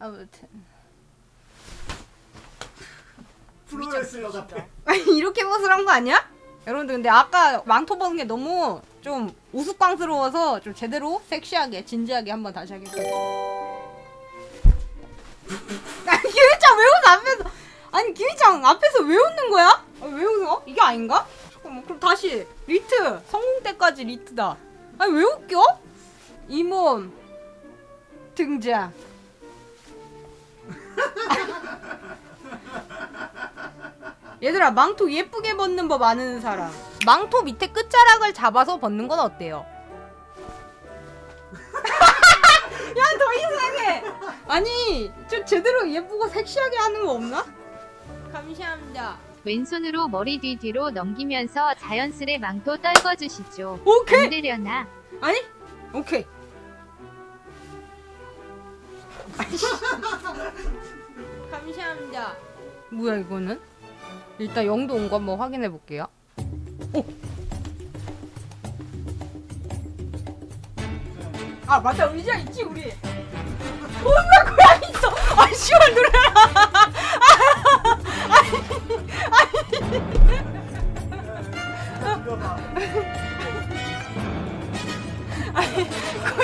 아무튼 프로레슬러 같아. 이렇게 벗을 한 거 아니야? 여러분들 근데 아까 망토 벗은 게 너무 좀 우스꽝스러워서 좀 제대로 섹시하게 진지하게 한번 다시 하겠습니다. 아 김희짱 왜 웃어 앞에서? 아니 김희짱 앞에서 왜 웃는 거야? 아, 왜 웃어? 이게 아닌가? 잠깐만 그럼 다시 리트 성공 때까지 리트다. 아니 왜 웃겨? 이 몸 등장. 얘들아 망토 예쁘게 벗는 법 아는 사람 망토 밑에 끝자락을 잡아서 벗는 건 어때요? 야 더 이상해 아니 좀 제대로 예쁘고 섹시하게 하는 거 없나? 감사합니다 왼손으로 머리 뒤 뒤로 넘기면서 자연스레 망토 떨궈주시죠. 오케이 안 되려나? 아니 오케이 아이씨. 감사합니다 뭐야 이거는? 일단 영도 온 거 한번 확인해 볼게요. 오. 아 맞다. 의자 있지 우리. 뭔가 고양이 있어. 아 씨발 노래라 이거 봐. 고양이 있어